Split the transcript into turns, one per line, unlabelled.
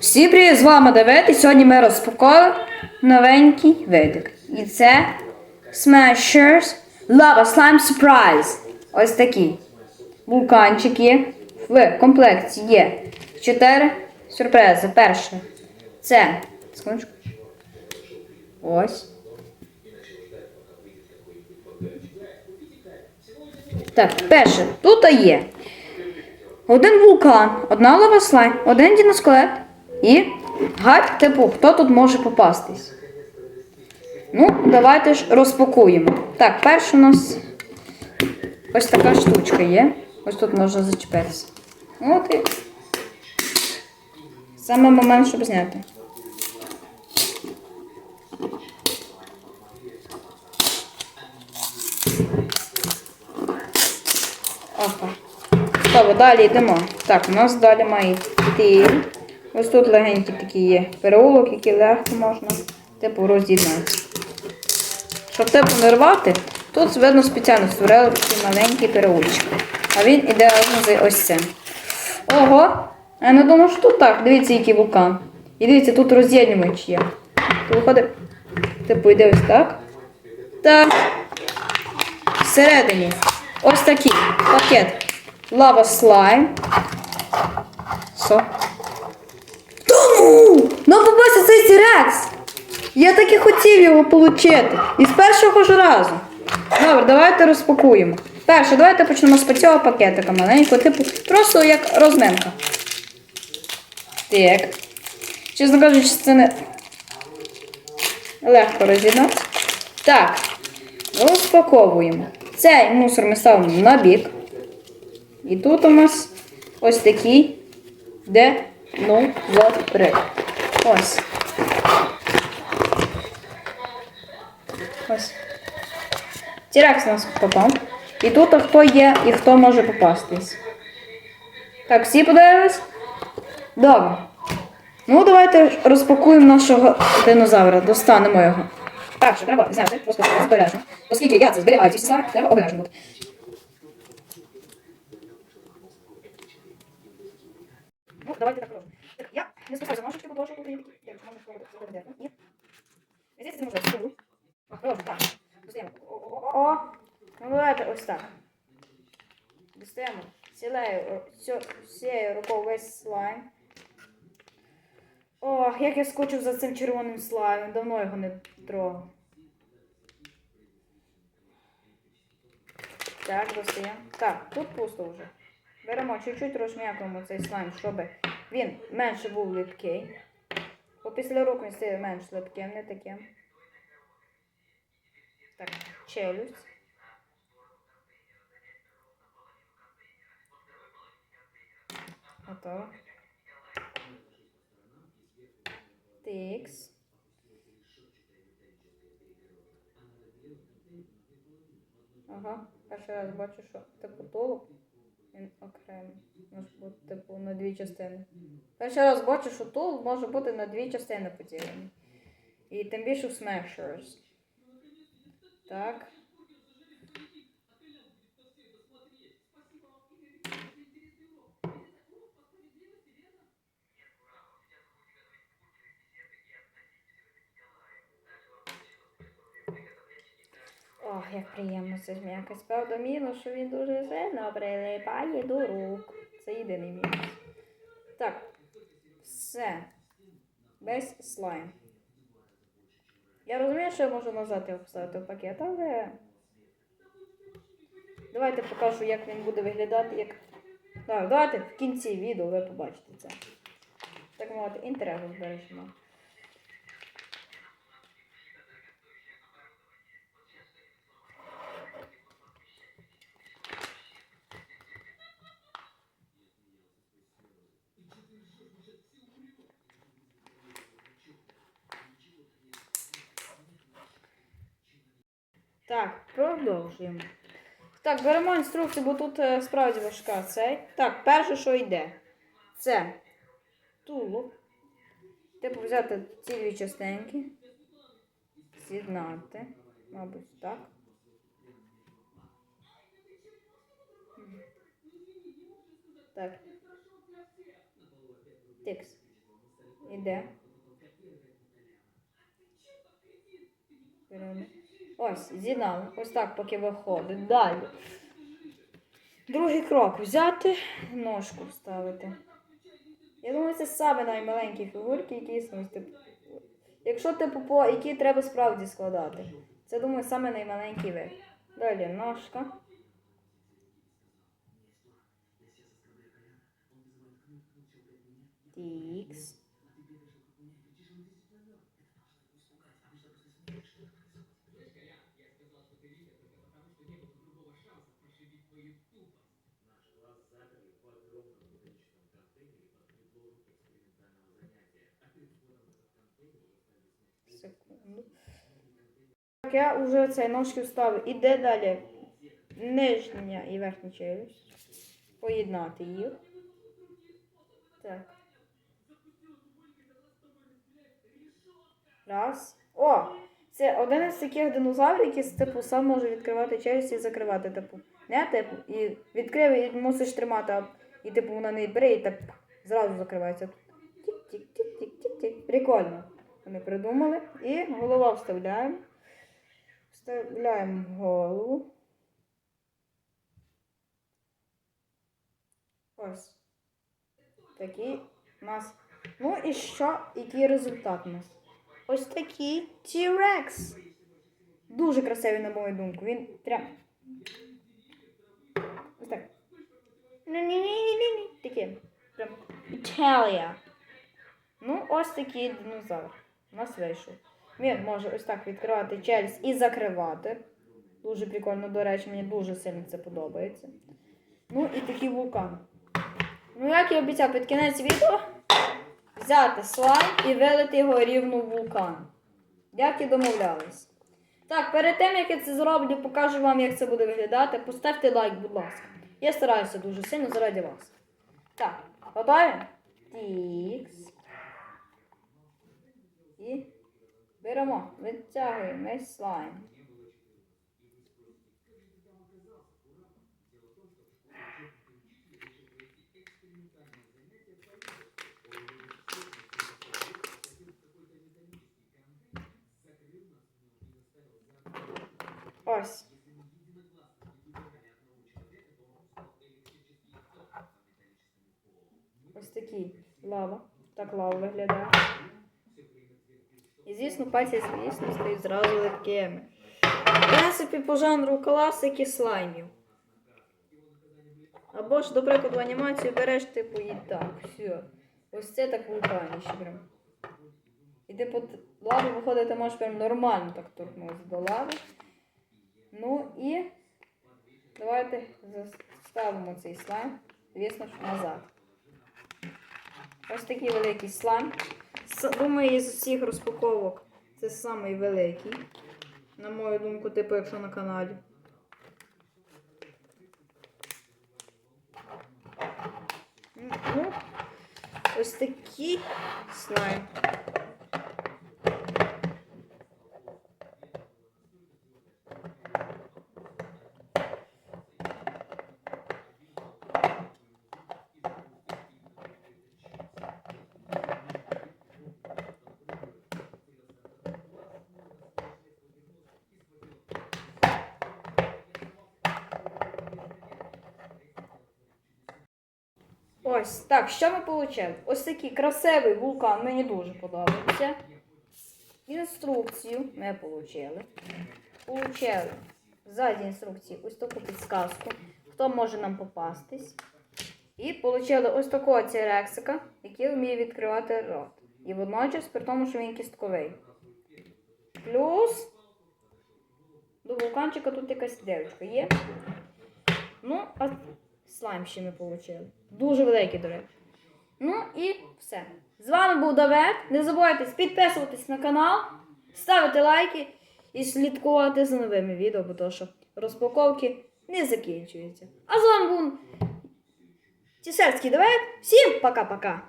Всі привіт, з вами Давид, сьогодні ми розпакуємо новенький видик. І це Smashers Lava Slime Surprise. Ось такий. Вулканчик є. В комплекті є 4 сюрпризи. Перше. Це. Секундочку. Ось. Так, перше. Тут є один вулкан, одна лава слайм, один діноскелет і гайд, типу, хто тут може попастись. Ну, давайте ж розпакуємо. Так, перше у нас ось така штучка є. Ось тут можна зачепитися. От і саме момент, щоб зняти. Опа. Добре, далі йдемо. Так, у нас далі має йти. Ось тут легенький такий є переулок, який легко можна типу роз'єднати. Щоб типу не рвати, тут видно спеціально створили такий маленький переулочок. А він іде з ось цим. Ого! Я не думав, що тут так. Дивіться, який вулкан. І дивіться, тут роз'єднювач є. То виходить, типу, йде ось так. Так. Всередині ось такий пакет. Лава слайм. Що? Ну! Нам цей тірекс! Я так і хотів його отримати. І з першого ж разу. Добре, давайте розпакуємо. Перше, давайте почнемо з цього пакетика маленького, типу, просто як розминка. Так. Чесно кажучи, це не легко роз'єднати. Так. Розпаковуємо. Цей мусор ми ставимо на бік. І тут у нас ось такий, де ну три. Ось. Ось. Тірекс нас попав. І тут хто є і хто може попастись. Так, всі подивились? Добре. Ну, давайте розпакуємо нашого динозавра. Достанемо його. Так, що треба взяти, просто обережно. Оскільки я це зберігаю ці всі треба обережно бути. Ну, давайте так не спускаюся ножички, бо теж тут є такі. Я можу спробувати зробити. Здесь це можна спробую. А, так. Достаємо. О, ну давайте ось так. Достаємо цілею, всією рукою весь слайм. О, як я скочив за цим червоним слаймом, давно його не трогав. Так, достаємо. Так, тут пусто вже. Беремо чуть-чуть розм'якуємо цей слайм, щоб він менше був липкий. Бо після рук він стає менш липким, не таким. Так, челюсть. Готово. Тикс. Ага, перший раз бачу, що типу толок. Він окремий. Може бути типу на дві частини. Перший раз бачу, що тул може бути на дві частини поділений. І тим більше в Smashers. Так. Ох, як приємно це зм'якать. Правда, мінус, що він дуже сильно прилипає до рук. Це єдиний мінус. Так. Все. Весь слайм. Я розумію, що я можу назад його поставити в пакет, але. Давайте покажу, як він буде виглядати. як... Так, давайте в кінці відео ви побачите це. Так мовити, інтерес збережемо. Так, продовжуємо. Так, беремо інструкцію, бо тут е, справді важка цей. Так, перше, що йде, це тулуб. Типу взяти ці дві частинки, з'єднати, мабуть, так. Так. Текс. Іде. Беремо. Ось, з'єднали. Ось так поки виходить. Далі. Другий крок. Взяти, ножку вставити. Я думаю, це саме наймаленькі фігурки, які існують. Якщо типу по які треба справді складати. Це, думаю, саме наймаленький вид. Далі ножка. Тікс. Так, я вже цей ножки вставив. Іде далі нижня і верхня челюсть. Поєднати їх. Так. Раз. О! Це один із таких динозаврів, який типу сам може відкривати челюсть і закривати. Типу. Не типу. І відкрив і мусиш тримати, і типу вона не бере і так зразу закривається. Тік-тік-тік-тік-тік-тік. Прикольно. Вони придумали. І голова вставляємо. Вставляємо голову. Ось. Такий у нас. Ну і що? Який результат у нас? Ось такий T-Rex. Дуже красивий, на мою думку. Він прям. Ось так. Ні-ні-ні-ні-ні. Такий. Прям. Італія. Ну, ось такий динозавр. У нас вийшов. Він може ось так відкривати челюсть і закривати. Дуже прикольно, до речі, мені дуже сильно це подобається. Ну і такий вулкан. Ну, як я обіцяв під кінець відео, взяти слайм і вилити його рівно в вулкан. Як і домовлялись. Так, перед тим, як я це зроблю, покажу вам, як це буде виглядати. Поставте лайк, будь ласка. Я стараюся дуже сильно заради вас. Так, готові? Тікс. І беремо, витягуємо весь слайм. Ось. Ось такий лава. Так лава виглядає. І звісно, пальці, звісно, стають зразу легкими. В принципі, по жанру класики слаймів. Або ж, до прикладу, анімацію береш, типу, і так, все. Ось це так вулканіше прям. І ти по лаві виходити можеш прям нормально так торкнутися до лави. Ну і давайте ставимо цей слайм, звісно назад. Ось такий великий слайм. Думаю, із усіх розпаковок це самий великий. На мою думку, типу, якщо на каналі. Ну, ось такий слайм. Ось так, що ми отримали? Ось такий красивий вулкан, мені дуже подобається. Інструкцію ми отримали. Получили ззаді інструкції ось таку підсказку, хто може нам попастись. І отримали ось такого цірексика, який вміє відкривати рот. І водночас при тому, що він кістковий. Плюс до вулканчика тут якась девочка є. Ну, а слайм ще ми отримали. Дуже великий, до речі. Ну і все. З вами був Давид. Не забувайте підписуватись на канал, ставити лайки і слідкувати за новими відео, бо то, що розпаковки не закінчуються. А з вами був Тісерський Давид. Всім пока-пока!